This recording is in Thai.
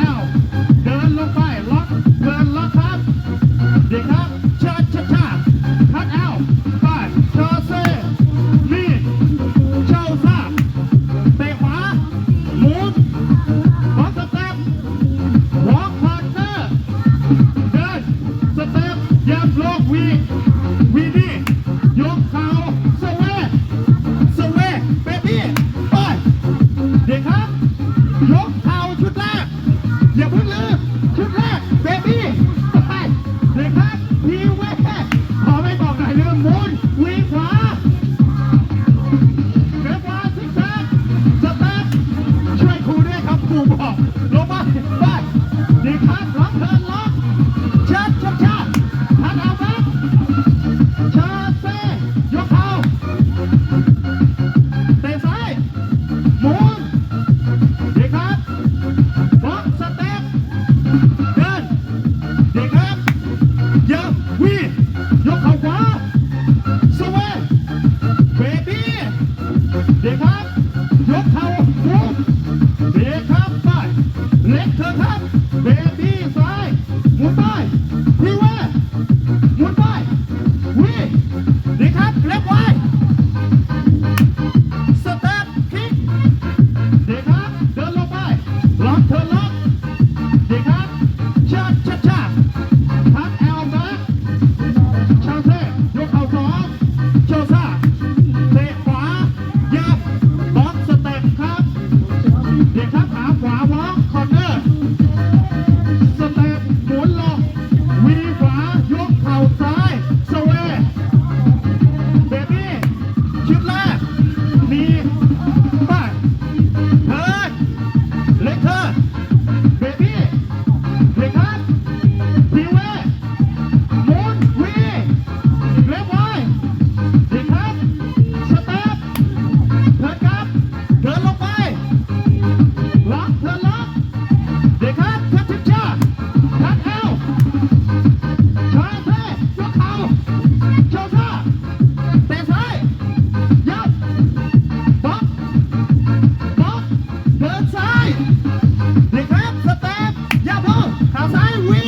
อ้าเดินลงไปล็อกเดินล็อกครับ เด็กครับ รกครับซ้เล็กเธอครับเบรกที่ซ้ายมุนไปทีเวหมุนไปวีดีครับเล็กไว้สเต็ปคิกดีครับเดินลงไปล็อกเธอล็อกดีครับชาชาชาพักแอลมาชาเซ่ยกเข่าสองโชซ่าเตะขวายั สเต็ปย่าพอขาซ้ายวี